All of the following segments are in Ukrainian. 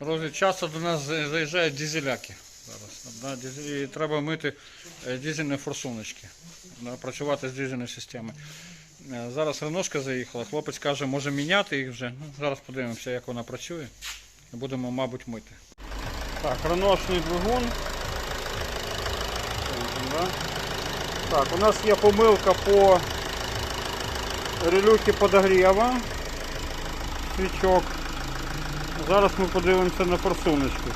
Друзі, часто до нас заїжджають дизеляки. Зараз, і треба мити е, дизельні форсуночки, працювати з дизельною системою. Е, Зараз Реношка заїхала, хлопець каже, може міняти їх вже. Ну, зараз подивимося, як вона працює. Будемо, мабуть, мити. Так, реношний двигун. Так, у нас є помилка по релюхі подогріва. Свічок. Зараз ми подивимося на форсуночки.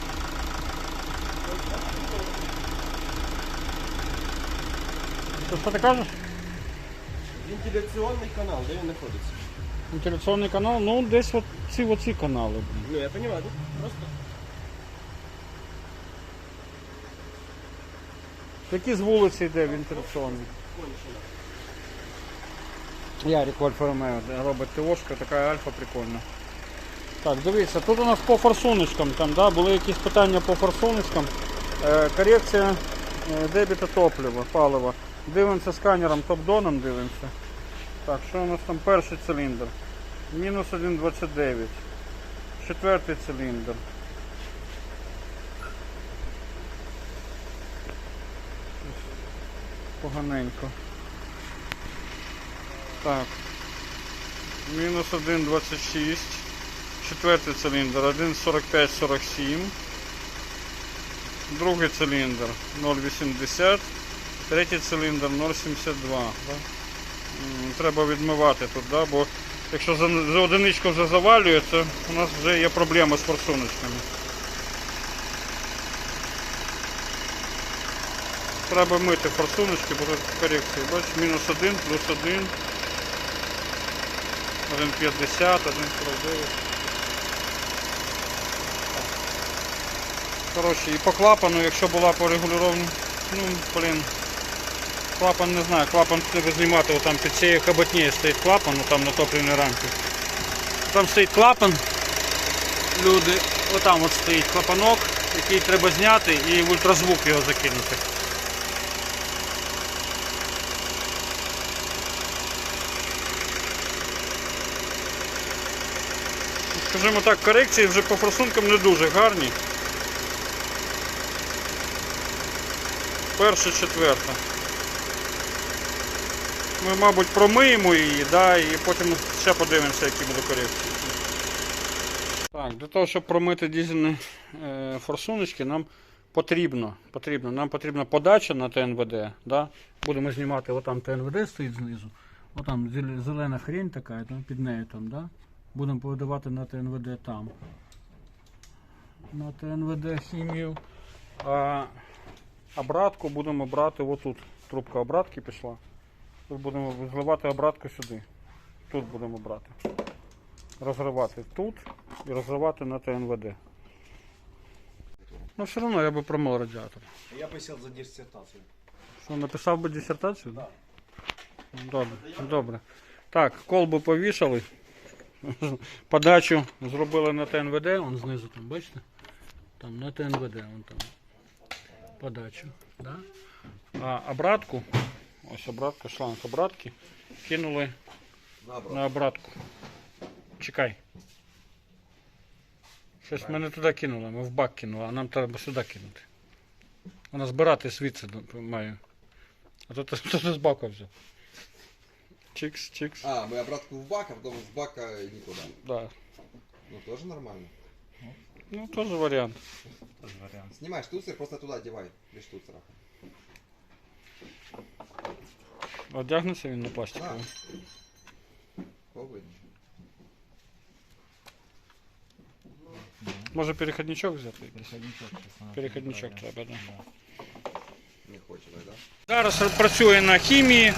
Що, що ти кажеш? Вентиляционный канал, где он находится? Вентиляційний канал, ну десь от ці оці канали. Ну, я да? Просто Які з вулиці йде вентиляційний? Ярик Альфа Ромео робить ТОшка, така альфа прикольна. Так, дивіться, тут у нас по форсуночкам, там, да, були якісь питання по форсуночкам. Е, корекція е, дебіта топлива, палива. Дивимося сканером топ-доном, дивимося. Так, що у нас там перший циліндр? Мінус 1,29. Четвертий циліндр. Поганенько. Так. Мінус 1,26. Четвертий циліндр 1,45-47. Другий циліндр 0,80. Третій циліндр 0,72. Треба відмивати тут, да? бо якщо за, одиничку вже завалює, то у нас вже є проблема з форсуночками. Треба мити форсуночки, бо тут корекції. Бачиш, мінус 1, плюс 1. 1,50, 1,49. Коротше, і по клапану, якщо була по ну, блін, клапан не знаю, клапан треба знімати, там під цією хоботнею стоїть клапан, там на топливній рамці. Там стоїть клапан, люди, отам от стоїть клапанок, який треба зняти і в ультразвук його закинути. Скажімо так, корекції вже по форсункам не дуже гарні. Перша, четверта. Ми, мабуть, промиємо її, да, і потім ще подивимося, які будуть корекції. Так, для того, щоб промити дизельні е, форсуночки, нам потрібно, потрібно, нам потрібна подача на ТНВД. Да? Будемо знімати, отам ТНВД стоїть знизу. Отам зелена хрень така, там, під нею там, да? Будемо подавати на ТНВД там. На ТНВД хімію. А обратку будемо брати отут. Трубка обратки пішла. Тут будемо зливати обратку сюди. Тут будемо брати. Розривати тут і розривати на ТНВД. Ну все одно я би промив радіатор. Я сел за диссертацию. Що, написав би дисертацію? Так. Добре, добре. Так, колбу повішали. Подачу зробили на ТНВД, он знизу там, бачите? Там на ТНВД, вон там. Подачу. Да? А обратку, ось обратка, шланг обратки, кинули на обратку. Чекай. Щось ми не туди кинули, ми в бак кинули, а нам треба сюди кинути. Вона збирати звідси має. А то ти з бака взяв. Чикс, чикс. А, мы обратку в бак, а потом с бака никуда. Да. Ну, тоже нормально. Ну, теж варіант. Снимай штуцер, просто туда одевай, без штуцера. Одягнеться він на пластиковий. Попробуй. Може переходничок взяти? якийсь? Переходничок треба, да. Не хочет, да? Зараз працює на хімії.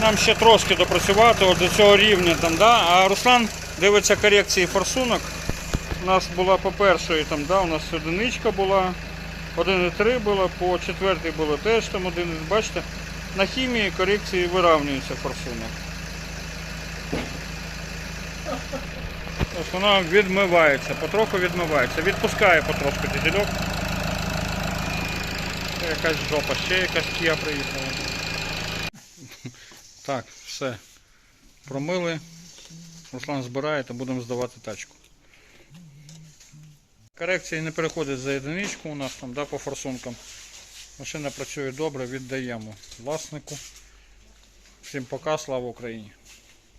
Нам ще трошки допрацювати от до цього рівня. Там, да? А Руслан дивиться корекції форсунок. У нас була по першої, там, да, у нас одиничка була, 1,3 було, по четвертій було теж там один. Бачите, на хімії корекції вирівнюються форсунок. Ось вона відмивається, потроху відмивається. Відпускає потрошку дизельок. Це якась жопа, ще якась кія приїхала. Так, все. Промили. Руслан збирає та будемо здавати тачку. Корекції не переходить за одиничку у нас там, да, по форсункам. Машина працює добре, віддаємо власнику. Всім пока, слава Україні!